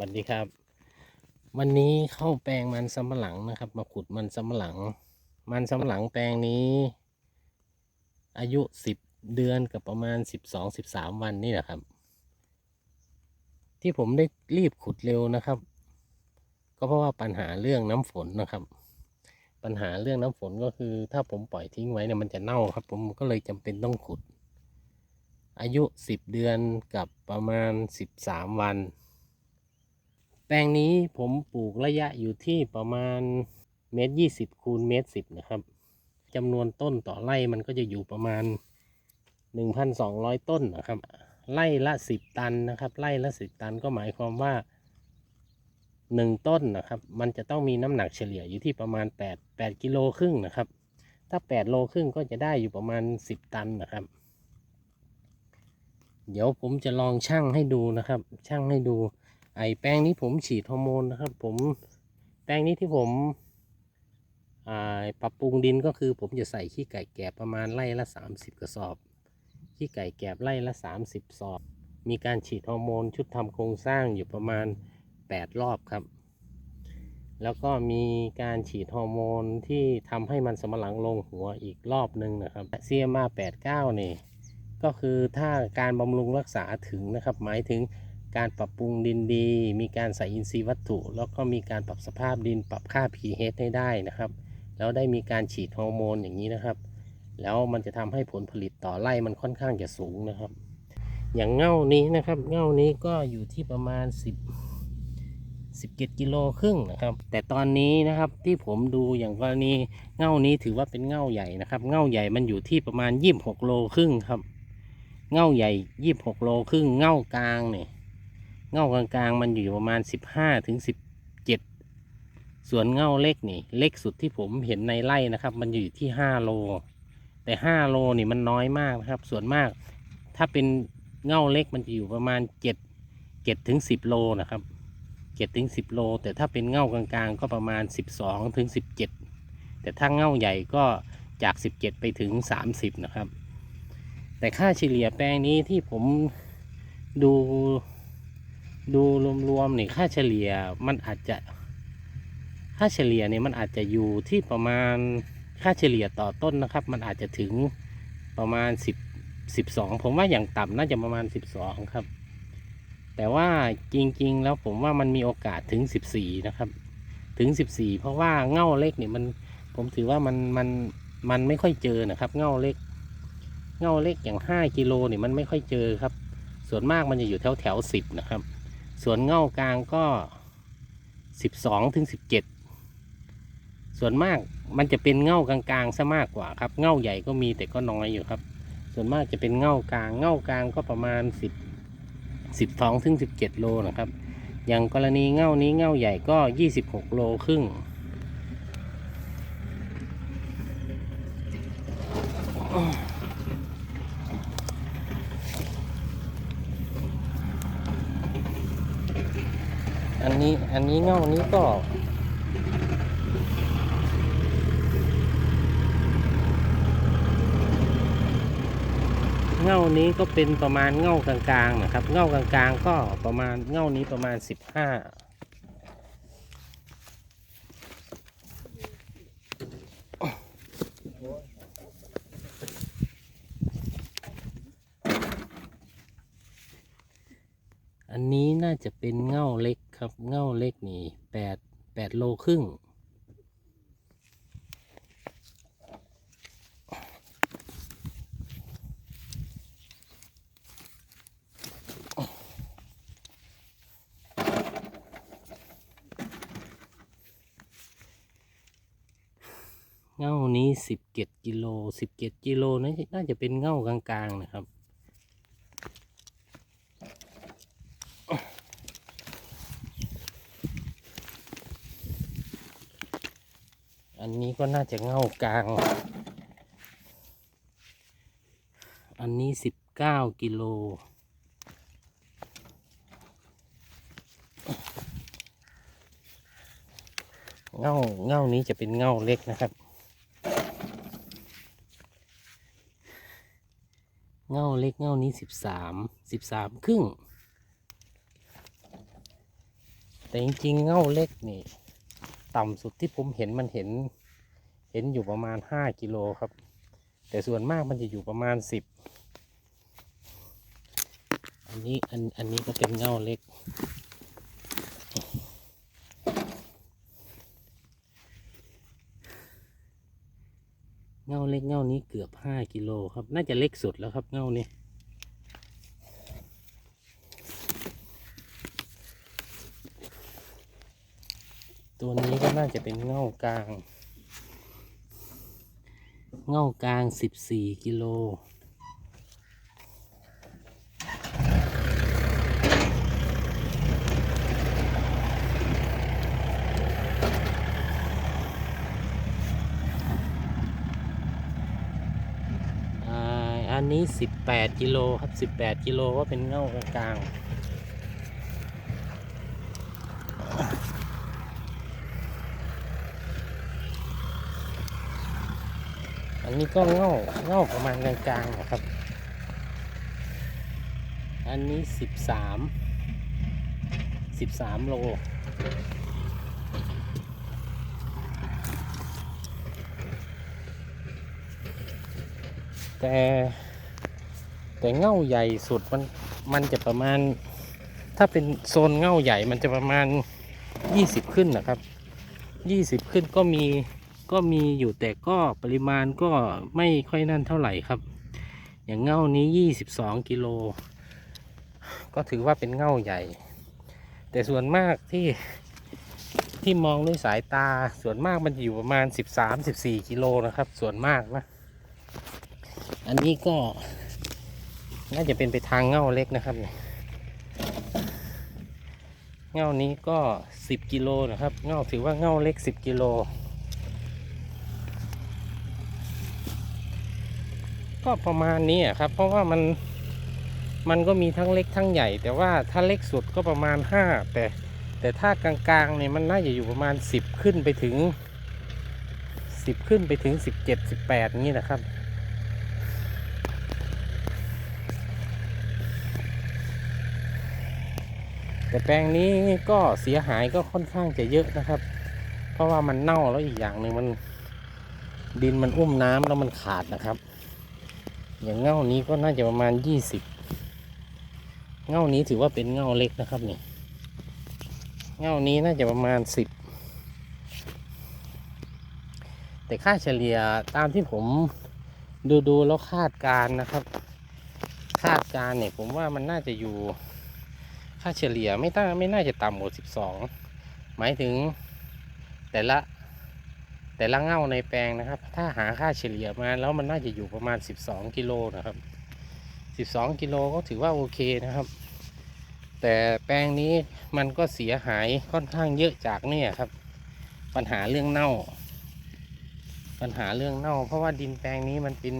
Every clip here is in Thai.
สวัสดีครับ วันนี้เข้าแปลงมันสำปะหลังนะครับ มาขุดมันสำปะหลัง มันสำปะหลังแปลงนี้ อายุสิบเดือนกับประมาณสิบสองสิบสามวันนี่แหละครับ ที่ผมได้รีบขุดเร็วนะครับ ก็เพราะว่าปัญหาเรื่องน้ำฝนนะครับ ปัญหาเรื่องน้ำฝนก็คือ ถ้าผมปล่อยทิ้งไว้เนี่ยมันจะเน่าครับ ผมก็เลยจำเป็นต้องขุด อายุสิบเดือนกับประมาณสิบสามวัน แปลงนี้ผมปลูกระยะอยู่ที่ประมาณเมตรยี่สิบคูณเมตรสิบนะครับจำนวนต้นต่อไร่มันก็จะอยู่ประมาณหนึ่งพันสองร้อยต้นนะครับ ไร่ละสิบตันนะครับ ไร่ละสิบตันก็หมายความว่าหนึ่งต้นนะครับ มันจะต้องมีน้ำหนักเฉลี่ยอยู่ที่ประมาณแปดแปดกิโลครึ่งนะครับ ถ้าแปดโลครึ่งก็จะได้อยู่ประมาณสิบตันนะครับ เดี๋ยวผมจะลองชั่งให้ดูนะครับ ชั่งให้ดู ไอแป้งนี้ผมฉีดฮอร์โมนนะครับ ผมแป้งนี้ที่ผมปรับปรุงดินก็คือผมจะใส่ขี้ไก่แกบประมาณไร่ละ 30 กระสอบ ขี้ไก่แกบไร่ละ 30 สอบ มีการฉีดฮอร์โมนชุดทำโครงสร้างอยู่ประมาณ 8 รอบครับ แล้วก็มีการฉีดฮอร์โมนที่ทำให้มันสำปะหลังลงหัวอีกรอบหนึ่งนะครับ CMR 89นี่ก็คือถ้าการบำรุงรักษาถึงนะครับหมายถึง การปรับปรุงดินดี มีการใส่อินทรีย์วัตถุ แล้วก็มีการปรับสภาพดินปรับค่า pH ให้ได้นะครับ แล้วได้มีการฉีดฮอร์โมนอย่างนี้นะครับ แล้วมันจะทำให้ผลผลิตต่อไร่มันค่อนข้างจะสูงนะครับ อย่างเง่านี้นะครับเง่านี้ก็อยู่ที่ประมาณ 10 17กิโลครึ่งนะครับ แต่ตอนนี้นะครับที่ผมดูอย่างกรณีเง่านี้ถือว่าเป็นเง่าใหญ่นะครับ เง่าใหญ่มันอยู่ที่ประมาณ 26โลครึ่งครับ เง่าใหญ่ยี่สิบหกโลครึ่งเง่ากลางเนี่ย เงากลางๆ มันอยู่ประมาณสิบห้าถึงสิบเจ็ดส่วนเงาเล็กนี่ เล็กสุดที่ผมเห็นในไร่นะครับ มันอยู่ที่ห้าโล แต่ห้าโลนี่มันน้อยมากนะครับ ส่วนมากถ้าเป็นเงาเล็กมันจะอยู่ประมาณเจ็ดเจ็ดถึงสิบโลนะครับเจ็ดถึงสิบโล แต่ถ้าเป็นเงากลางๆ ก็ประมาณสิบสองถึงสิบเจ็ดแต่ถ้าเงาใหญ่ก็จากสิบเจ็ดไปถึงสามสิบนะครับ แต่ค่าเฉลี่ยแปลงนี้ที่ผมดู ดูรวมๆเนี่ยค่าเฉลี่ยมันอาจจะ ค่าเฉลี่ยเนี่ยมันอาจจะอยู่ที่ประมาณค่าเฉลี่ยต่อต้นนะครับ มันอาจจะถึงประมาณสิบสิบสองผมว่าอย่างต่ำน่าจะประมาณสิบสองครับ แต่ว่าจริงๆ แล้วผมว่ามันมีโอกาสถึงสิบสี่นะครับ ถึงสิบสี่เพราะว่าเง่าเล็กเนี่ยมันผมถือว่ามันมันมันไม่ค่อยเจอนะครับ เง่าเล็ก เง่าเล็กอย่างห้ากิโลเนี่ยมันไม่ค่อยเจอครับ ส่วนมากมันจะอยู่แถวแถวสิบนะครับ ส่วนเง่ากลางก็สิบสองถึงสิบเจ็ดส่วนมากมันจะเป็นเง่ากลางๆซะมากกว่าครับ เง่าใหญ่ก็มีแต่ก็น้อยอยู่ครับ ส่วนมากจะเป็นเง่ากลาง เง่ากลางก็ประมาณสิบสิบสองถึงสิบเจ็ดโลนะครับ อย่างกรณีเง่านี้เง่าใหญ่ก็ยี่สิบหกโลครึ่งอัันนี้อันนี้เง่านี้ก็ เง่านี้ก็เป็นประมาณเง่ากลางๆนะครับ เง่ากลางๆก็ประมาณเง่านี้ประมาณสิบห้าอั นี้น่าจะเป็นเง่าเล็กครับ เง่าเล็กนี่แปดแปดโลครึ่ง เง่านี้สิบเจ็ดกิโลสิบเจ็ดกิโลน่าจะน่าจะเป็นเง่ากลางๆนะครับ อันนี้ ก็น่าจะเง่ากลาง อันนี้สิบเก้ากิโล เง่าเง่านี้จะเป็นเง่าเล็กนะครับ เง่าเล็กเง่านี้สิบสามสิบสามครึ่ง แต่จริงๆเง่าเล็กนี่ ต่ำสุดที่ผมเห็นมันเห็น เห็นอยู่ประมาณห้ากิโลครับ แต่ส่วนมากมันจะอยู่ประมาณสิบอันนี้อันอันนี้ก็เป็นเงาเล็ก เงาเล็กเงานี้เกือบห้ากิโลครับ น่าจะเล็กสุดแล้วครับเงานี้ตัวนี้ก็น่าจะเป็นเง่ากลาง เง่ากลางสิบสี่กิโล อันนี้สิบแปดกิโลครับสิบแปดกิโลก็เป็นเง่ากลาง นนี้ก็เง่าเง่าประมาณกลางๆนะครับ อันนี้สิบสามสิบสามโลแต่แต่เง่าใหญ่สุดมันมันจะประมาณ ถ้าเป็นโซนเง่าใหญ่มันจะประมาณยี่สิบขึ้นนะครับยี่สิบขึ้นก็มี ก็มีอยู่แต่ก็ปริมาณก็ไม่ค่อยนั่นเท่าไหร่ครับ อย่างเง่านี้ 22 กิโล ก็ถือว่าเป็นเง่าใหญ่ แต่ส่วนมากที่ที่มองด้วยสายตาส่วนมากมันอยู่ประมาณ 13-14 กิโลนะครับ ส่วนมากนะ อันนี้ก็น่าจะเป็นไปทางเง่าเล็กนะครับเนี่ยเง่านี้ก็ 10 กิโลนะครับ เง่าถือว่าเง่าเล็ก 10 กิโล ก็ประมาณนี้ครับ เพราะว่ามันมันก็มีทั้งเล็กทั้งใหญ่ แต่ว่าถ้าเล็กสุดก็ประมาณ 5 แต่ แต่ถ้ากลางๆเนี่ยมันน่าจะอยู่ประมาณ 10 ขึ้นไปถึง 10 ขึ้นไปถึง 17 18นี้นะครับแต่แปลงนี้ก็เสียหายก็ค่อนข้างจะเยอะนะครับ เพราะว่ามันเน่าแล้วอีกอย่างหนึ่งมันดินมันอุ้มน้ำแล้วมันขาดนะครับ อย่างเง่านี้ก็น่าจะประมาณยี่สิบเง่านี้ถือว่าเป็นเง่าเล็กนะครับนี่เง่านี้น่าจะประมาณสิบแต่ค่าเฉลี่ยตามที่ผมดูดูแล้วคาดการนะครับ คาดการเนี่ยผมว่ามันน่าจะอยู่ ค่าเฉลี่ยไม่น่าไม่น่าจะต่ำกว่าสิบสองหมายถึงแต่ละ แต่ละเง่าในแปลงนะครับ ถ้าหาค่าเฉลี่ยมาแล้วมันน่าจะอยู่ประมาณ 12 กิโลนะครับ 12 กิโลก็ถือว่าโอเคนะครับ แต่แปลงนี้มันก็เสียหายค่อนข้างเยอะจากเนี่ยครับ ปัญหาเรื่องเน่า ปัญหาเรื่องเน่า เพราะว่าดินแปลงนี้มันเป็น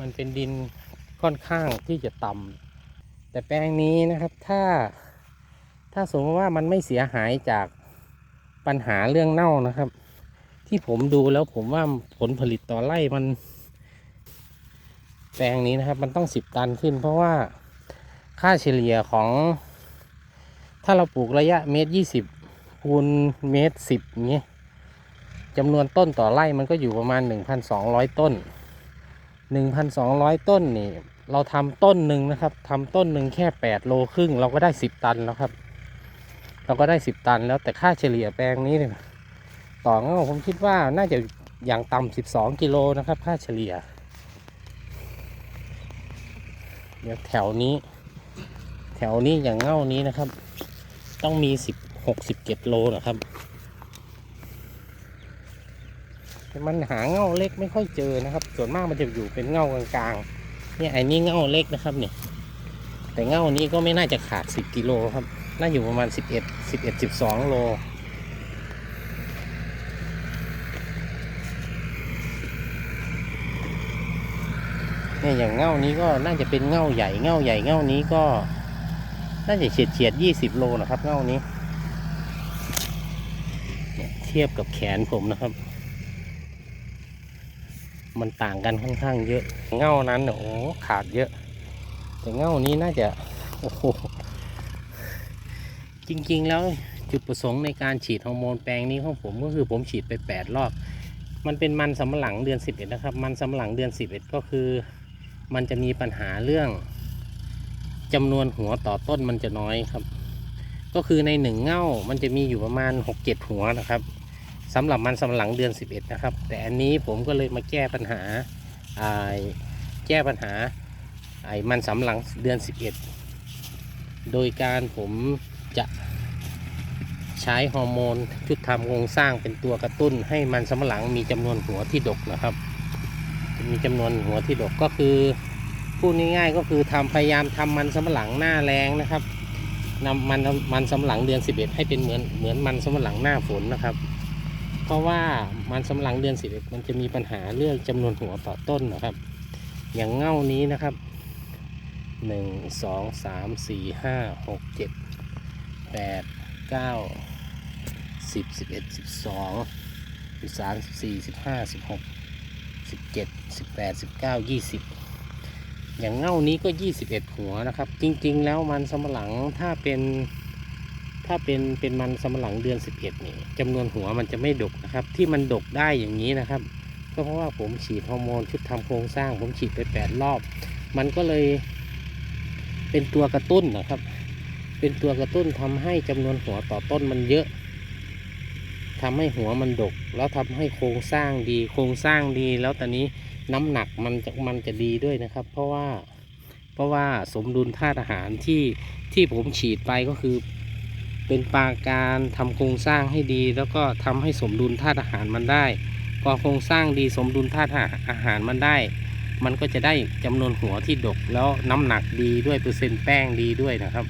มันเป็นดินค่อนข้างที่จะต่ำแต่แปลงนี้นะครับถ้า ถ้าสมมติว่ามันไม่เสียหายจาก ปัญหาเรื่องเน่านะครับ ที่ผมดูแล้วผมว่าผลผลิตต่อไร่มันแปลงนี้นะครับ มันต้องสิบตันขึ้น เพราะว่าค่าเฉลี่ยของ ถ้าเราปลูกระยะเมตรยี่สิบคูณเมตรสิบเงี้ยจำนวนต้นต่อไร่มันก็อยู่ประมาณหนึ่งพันสองร้อยต้นหนึ่งพันสองร้อยต้นนี่ เราทำต้นหนึ่งนะครับทำต้นหนึ่งแค่แปดโลครึ่ง เราก็ได้สิบตันแล้วครับ เราก็ได้สิบตันแล้วแต่ค่าเฉลี่ยแปลงนี้เนี่ยต่อเงาผมคิดว่าน่าจะอย่างต่ำสิบสองกิโลนะครับ ค่าเฉลี่ยเดี๋ยวแถวนี้ แถวนี้อย่างเง่านี้นะครับ ต้องมีสิบหกสิบเจ็ดโลนะครับแต่มันหาเง่าเล็กไม่ค่อยเจอนะครับ ส่วนมากมันจะอยู่เป็นเง่ากลางๆเนี่ยไอ้นี่เง่าเล็กนะครับเนี่ยแต่เง่านี้ก็ไม่น่าจะขาดสิบกิโลครับ น่าอยู่ประมาณสิบเอ็ดสิบเอ็ดสิบสองโล เนี่ยอย่างเง่านี้ก็น่าจะเป็นเง่าใหญ่เง่าใหญ่เง่านี้ก็ น่าจะเฉียดเฉียดยี่สิบโลนะครับเง่านี้เนี่ยเทียบกับแขนผมนะครับ มันต่างกันค่อนข้างเยอะ เง่านั้นโอ้ขาดเยอะ แต่เง่านี้น่าจะโอ้โห จริง ๆ แล้วจุดประสงค์ในการฉีดฮอร์โมนแปลงนี้ของผมก็คือผมฉีดไป 8 รอบ มันเป็นมันสำหลังเดือน 11 นะครับ มันสำหลังเดือน 11 ก็คือ มันจะมีปัญหาเรื่องจำนวนหัวต่อต้นมันจะน้อยครับ ก็คือในหนึ่งเง่ามันจะมีอยู่ประมาณ 6-7 หัวนะครับสำหรับมันสำหลังเดือน 11 นะครับ แต่อันนี้ผมก็เลยมาแก้ปัญหาอ่าแก้ปัญหาไอ้มันสำหลังเดือน 11 โดยการผม จะใช้ฮอร์โมนชุดทำโครงสร้างเป็นตัวกระตุ้น ให้มันสมหลังมีจำนวนหัวที่ดกนะครับ มีจำนวนหัวที่ดกก็คือพูดง่ายๆก็คือทำพยายามทำมันสมหลังหน้าแรงนะครับนำมันมันสำหลังเดือน 11 ให้เป็นเหมือนเหมือนมันสำหลังหน้าฝนนะครับ เพราะว่ามันสำหลังเดือน 11 มันจะมีปัญหาเรื่องจำนวนหัวต่อต้นนะครับ อย่างเง่านี้นะครับ 1 2 3 4 5 6 7 แปดเก้าสิบสิบเอ็ดสิบสองสิบสามสิบสี่สิบห้าสิบหกสิบเจ็ดสิบแปดสิบเก้ายี่สิบอย่างเง่านี้ก็ยี่สิบเอ็ดหัวนะครับ จริง ๆ แล้วมันสำปะหลังถ้าเป็นถ้าเป็นเป็นมันสำปะหลังเดือนสิบเอ็ดนี่จำนวนหัวมันจะไม่ดกนะครับ ที่มันดกได้อย่างนี้นะครับ ก็เพราะว่าผมฉีดฮอร์โมนชุดทำโครงสร้าง ผมฉีดไปแปดรอบ มันก็เลยเป็นตัวกระตุ้นนะครับ เป็นตัวกระตุ้นทำให้จำนวนหัวต่อต้นมันเยอะทำให้หัวมันดก แล้วทำให้โครงสร้างดี โครงสร้างดีแล้วตอนนี้น้ำหนักมันจะมันจะดีด้วยนะครับ เพราะว่าเพราะว่าสมดุลธาตุอาหารที่ที่ผมฉีดไปก็คือ เป็นปาการทำโครงสร้างให้ดี แล้วก็ทำให้สมดุลธาตุอาหารมันได้พอโครงสร้างดีสมดุลธาตุอาหารมันได้ มันก็จะได้จำนวนหัวที่ดกแล้วน้ำหนักดีด้วยเปอร์เซ็นต์แป้งดีด้วยนะครับ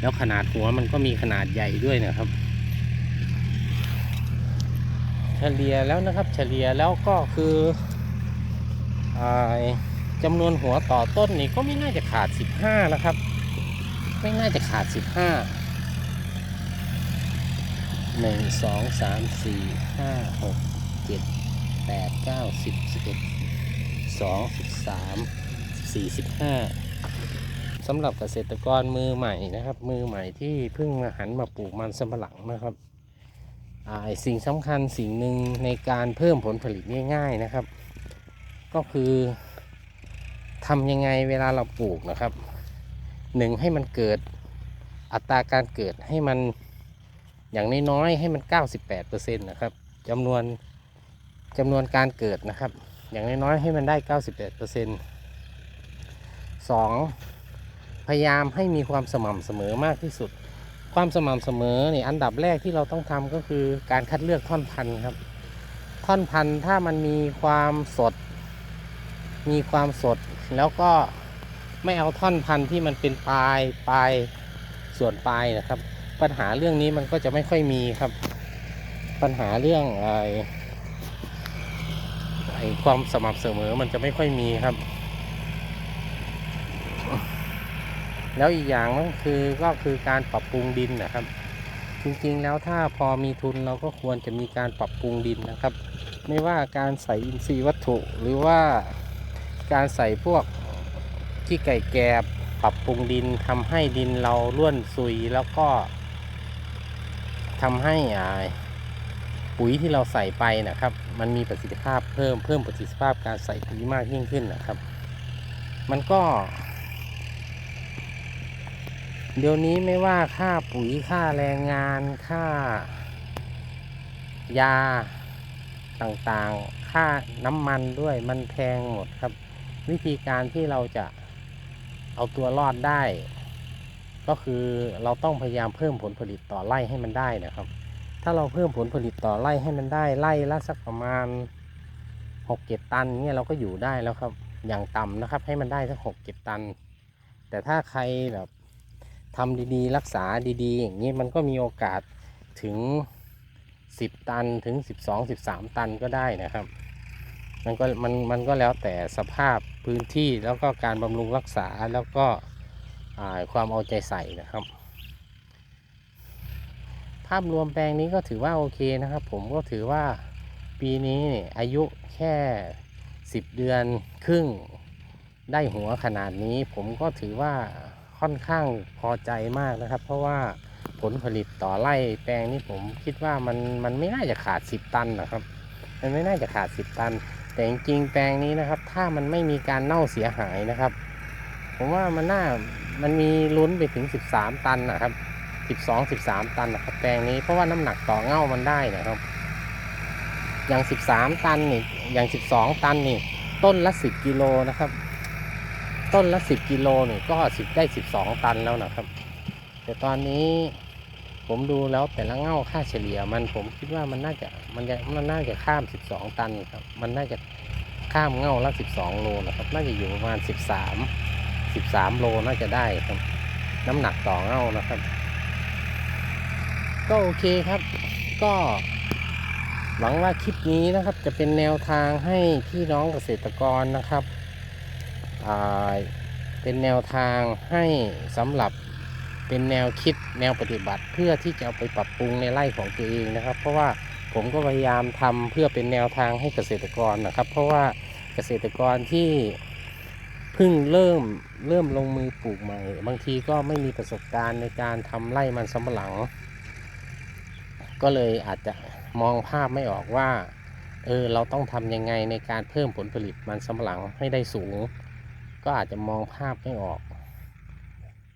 แล้วขนาดหัวมันก็มีขนาดใหญ่ด้วยนะครับ เฉลี่ยแล้วนะครับ เฉลี่ยแล้วก็คืออจำนวนหัวต่อต้นนี่ก็ไม่น่าจะขาด 15แล้วครับ ไม่น่าจะขาด 15หนึ่งสองสามสี่ห้าหกเจ็ดแปดเก้า สิบสิบเอ็ดสองสิบสามสี่สิบห้าสำหรับเกษตรกรมือใหม่นะครับ มือใหม่ที่เพิ่งมาหันมาปลูกมันสำปะหลังนะครับอ่าสิ่งสำคัญสิ่งหนึ่งในการเพิ่มผลผลิตง่าย ๆนะครับ ก็คือทำยังไงเวลาเราปลูกนะครับหนึ่งให้มันเกิดอัตราการเกิดให้มันอย่างน้อยๆให้มัน 98%นะครับจำนวนจำนวนการเกิดนะครับ อย่างน้อยๆให้มันได้ 98% 2. พยายามให้มีความสม่ำเสมอมากที่สุด ความสม่ำเสมอเนี่ยอันดับแรกที่เราต้องทำก็คือการคัดเลือกท่อนพันธุ์ครับ ท่อนพันธุ์ถ้ามันมีความสด มีความสด แล้วก็ไม่เอาท่อนพันธุ์ที่มันเป็นปลายปลายส่วนปลายนะครับ ปัญหาเรื่องนี้มันก็จะไม่ค่อยมีครับ ปัญหาเรื่องไอ้ไอ้ความสม่ำเสมอมันจะไม่ค่อยมีครับ แล้วอีกอย่างก็คือก็คือการปรับปรุงดินนะครับ จริงๆแล้วถ้าพอมีทุนเราก็ควรจะมีการปรับปรุงดินนะครับ ไม่ว่าการใส่อินทรีย์วัตถุ หรือว่าการใส่พวกที่ไก่แกบปรับปรุงดินทำให้ดินเราร่วนซุยแล้วก็ทำให้ปุ๋ยที่เราใส่ไปนะครับ มันมีประสิทธิภาพเพิ่มเพิ่มประสิทธิภาพการใส่ปุ๋ยมากยิ่งขึ้นนะครับ มันก็ เดี๋ยวนี้ไม่ว่าค่าปุ๋ยค่าแรงงานค่า ยาต่างๆ ค่าน้ำมันด้วยมันแพงหมดครับ วิธีการที่เราจะเอาตัวรอดได้ ก็คือเราต้องพยายามเพิ่มผลผลิตต่อไร่ให้มันได้นะครับ ถ้าเราเพิ่มผลผลิตต่อไร่ให้มันได้ไร่ละสักประมาณหกเจ็ดตันเนี่ยเราก็อยู่ได้แล้วครับ อย่างต่ำนะครับ ให้มันได้สักหกเจ็ดตัน แต่ถ้าใครแบบ ทำดีๆ รักษาดีๆ อย่างนี้มันก็มีโอกาสถึงสิบตันถึงสิบสองสิบสามตันก็ได้นะครับ มันก็มันมันก็แล้วแต่สภาพพื้นที่แล้วก็การบำรุงรักษาแล้วก็ความเอาใจใส่นะครับ ภาพรวมแปลงนี้ก็ถือว่าโอเคนะครับ ผมก็ถือว่าปีนี้เนี่ยอายุแค่ 10 เดือนครึ่งได้หัวขนาดนี้ผมก็ถือว่า ค่อนข้างพอใจมากนะครับ เพราะว่าผลผลิตต่อไร่แปลงนี้ผมคิดว่ามันมันไม่น่าจะขาด 10 ตันนะครับ มันไม่น่าจะขาด 10 ตัน แต่จริงๆแปลงนี้นะครับ ถ้ามันไม่มีการเน่าเสียหายนะครับ ผมว่ามันน่ามันมีลุ้นไปถึง 13 ตันนะครับ 12 13 ตันนะครับ แปลงนี้เพราะว่าน้ำหนักต่อเง่ามันได้นะครับ อย่าง 13 ตันนี่อย่าง 12 ตันนี่ต้นละ 10 กิโลนะครับ ต้นละ10กิโลนี่ก็10ได้12ตันแล้วนะครับ แต่ตอนนี้ผมดูแล้วแต่ละเง่าค่าเฉลี่ยมันผมคิดว่ามันน่าจะมันจะมันน่าจะข้าม12ตันครับ มันน่าจะข้ามเง่าละ12โลนะครับ น่าจะอยู่ประมาณ13 13โลน่าจะได้ครับ น้ำหนักต่อเง่านะครับ ก็โอเคครับ ก็หวังว่าคลิปนี้นะครับจะเป็นแนวทางให้พี่น้องเกษตรกรนะครับ อ่าเป็นแนวทางให้สำหรับเป็นแนวคิดแนวปฏิบัติเพื่อที่จะเอาไปปรับปรุงในไร่ของตัวเองนะครับ เพราะว่าผมก็พยายามทำเพื่อเป็นแนวทางให้เกษตรกรนะครับ เพราะว่าเกษตรกรที่เพิ่งเริ่มเริ่มลงมือปลูกใหม่ บางทีก็ไม่มีประสบการณ์ในการทำไร่มันสำปะหลัง ก็เลยอาจจะมองภาพไม่ออกว่าเออเราต้องทำยังไงในการเพิ่มผลผลิตมันสำปะหลังให้ได้สูง ก็อาจจะมองภาพไม่ออก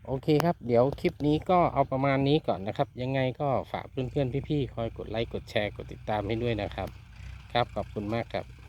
โอเคครับ เดี๋ยวคลิปนี้ก็เอาประมาณนี้ก่อนนะครับ ยังไงก็ฝากเพื่อนๆพี่ๆคอยกดไลค์กดแชร์กดติดตามให้ด้วยนะครับ ครับขอบคุณมากครับ